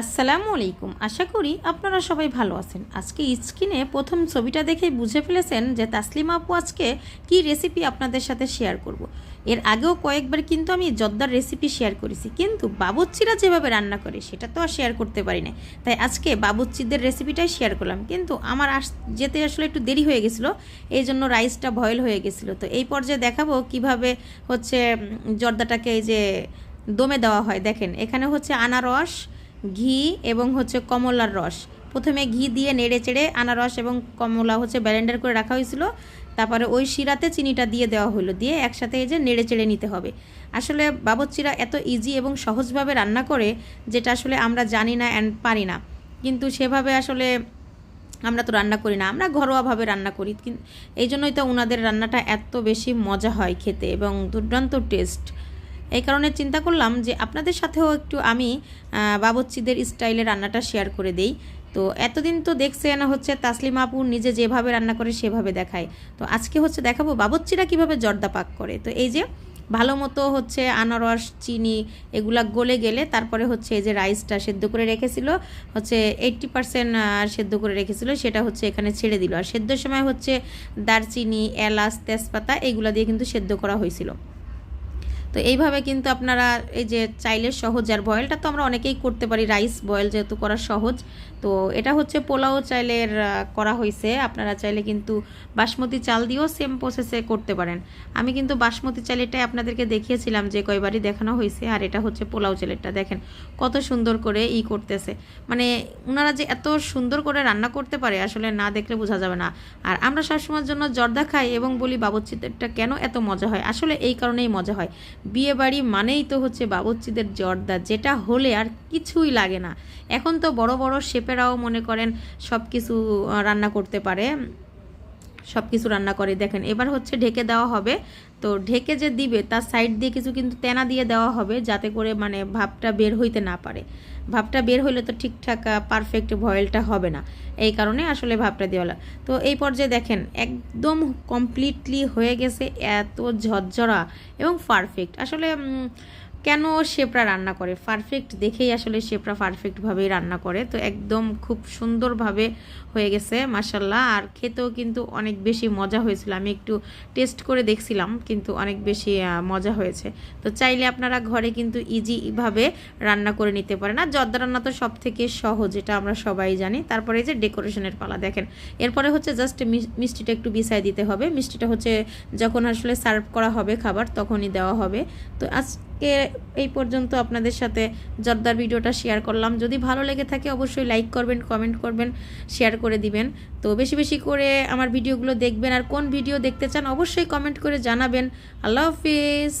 আসসালামু আলাইকুম। আশা করি আপনারা সবাই ভালো আছেন। আজকে স্ক্রিনে প্রথম ছবিটা দেখেই বুঝে ফেলেছেন যে তাসলিমা আপু আজকে কি রেসিপি আপনাদের সাথে শেয়ার করব। এর আগেও কয়েকবার কিন্তু আমি জর্দার রেসিপি শেয়ার করেছি। কিন্তু বাবুচ্চিরা যেভাবে রান্না করে, সেটা তো আর শেয়ার করতে পারি না তাই আজকে বাবুচ্চিদের রেসিপিটাই শেয়ার করলাম। কিন্তু আমার আস, যেতে আসলে একটু দেরি হয়ে গেছিল। এই জন্য রাইসটা বয়েল হয়ে গেছিল। তো এই পর্যায়ে দেখাবো কীভাবে হচ্ছে জর্দাটাকে এই যে দমে দেওয়া হয়। দেখেন, এখানে হচ্ছে আনারস ঘি এবং হচ্ছে কমলার রস। প্রথমে ঘি দিয়ে নেড়ে চেড়ে আনারস এবং কমলা হচ্ছে ব্যালেন্ডার করে রাখা হয়েছিল। তারপরে ওই শিরাতে চিনিটা দিয়ে দেওয়া হলো। দিয়ে একসাথে এই যে নেড়ে চেড়ে নিতে হবে। আসলে বাবচ্চিরা এত ইজি এবং সহজভাবে রান্না করে, যেটা আসলে আমরা জানি না অ্যান্ড পারি না। কিন্তু সেভাবে আসলে আমরা তো রান্না করি না। আমরা ঘরোয়াভাবে রান্না করি। এই জন্যই তো ওনাদের রান্নাটা এত বেশি মজা হয় খেতে এবং দুর্দান্ত টেস্ট এই কারণে চিন্তা করলাম যে আপনাদের সাথেও একটু আমি বাবচ্চিদের স্টাইলে রান্নাটা শেয়ার করে দেই। তো এতদিন তো দেখছেন হচ্ছে তাসলিমা আপু নিজে যেভাবে রান্না করে সেভাবে দেখায়। তো আজকে হচ্ছে দেখাবো বাবচ্চিরা কীভাবে জর্দা পাক করে। তো এই যে ভালো মতো হচ্ছে আনারস, চিনি এগুলা গলে গেলে তারপরে হচ্ছে এই যে রাইসটা সেদ্ধ করে রেখেছিল, হচ্ছে এইট্টি পার্সেন্ট সেদ্ধ করে রেখেছিল, সেটা হচ্ছে এখানে ছেড়ে দিল। আর সেদ্ধর সময় হচ্ছে দারচিনি, এলাচ, তেজপাতা এগুলা দিয়ে কিন্তু সেদ্ধ করা হয়েছিল। তো এইভাবে কিন্তু আপনারা এই যে চাইলে সহজ আর বয়েলটা তো আমরা অনেকেই করতে পারি, রাইস বয়েল যেহেতু করা সহজ। তো এটা হচ্ছে পোলাও চাইলের করা হয়েছে আপনারা চাইলে কিন্তু বাসমতি চাল দিয়েও সেম প্রসেসে করতে পারেন। আমি কিন্তু বাসমতি চালেরটাই আপনাদেরকে দেখিয়েছিলাম যে কয়বারই দেখানো হয়েছে আর এটা হচ্ছে পোলাও চালেরটা। দেখেন কত সুন্দর করে ই করতেছে। মানে ওনারা যে এত সুন্দর করে রান্না করতে পারে আসলে না দেখলে বোঝা যাবে না। আর আমরা সবসময়ের জন্য জর্দা খাই এবং বলি বাবুচ্চিদেরটা কেন এত মজা হয়? আসলে এই কারণেই মজা হয়। বিয়ে বাড়ি মানেই তো হচ্ছে বাবুচ্চিদের জর্দা, যেটা হলে আর কিছুই লাগে না। এখন তো বড় বড় শেপেরাও মনে করেন সব কিছু রান্না করতে পারে। সব কিছু রান্না করে। দেখেন, এবার হচ্ছে ঢেকে দেওয়া হবে। তো ঢেকে যে দিবে, তার সাইড দিয়ে কিছু কিন্তু তেনা দিয়ে দেওয়া হবে, যাতে করে মানে ভাবটা বের হইতে না পারে। ভাবটা বের হইলে তো ঠিকঠাক পারফেক্ট ভয়েলটা হবে না। এই কারণে আসলে ভাবটা দেওয়া। তো এই পর্যায়ে দেখেন, একদম কমপ্লিটলি হয়ে গেছে এত ঝরঝরা এবং পারফেক্ট আসলে কেন শেপরা রান্না করে? পারফেক্ট দেখেই আসলে শেপরা পারফেক্টভাবেই রান্না করে। তো একদম খুব সুন্দরভাবে হয়ে গেছে মাসাল্লাহ আর খেতেও কিন্তু অনেক বেশি মজা হয়েছিল। আমি একটু টেস্ট করে দেখছিলাম, কিন্তু অনেক বেশি মজা হয়েছে। তো চাইলে আপনারা ঘরে কিন্তু ইজিভাবে রান্না করে নিতে পারেন। আর জর্দা রান্না তো সব থেকে সহজ, এটা আমরা সবাই জানি। তারপরে এই যে ডেকোরেশনের পালা দেখেন। এরপরে হচ্ছে জাস্ট মিষ্টিটা একটু বিছাই দিতে হবে। মিষ্টিটা হচ্ছে যখন আসলে সার্ভ করা হবে খাবার, তখনই দেওয়া হবে। তো আজকে এই পর্যন্ত আপনাদের সাথে জর্দার ভিডিওটা শেয়ার করলাম। যদি ভালো লেগে থাকে অবশ্যই লাইক করবেন, কমেন্ট করবেন, শেয়ার করে দিবেন। তো বেশি বেশি করে আমার ভিডিওগুলো দেখবেন আর কোন ভিডিও দেখতে চান অবশ্যই কমেন্ট করে জানাবেন। আল্লাহ হাফিজ।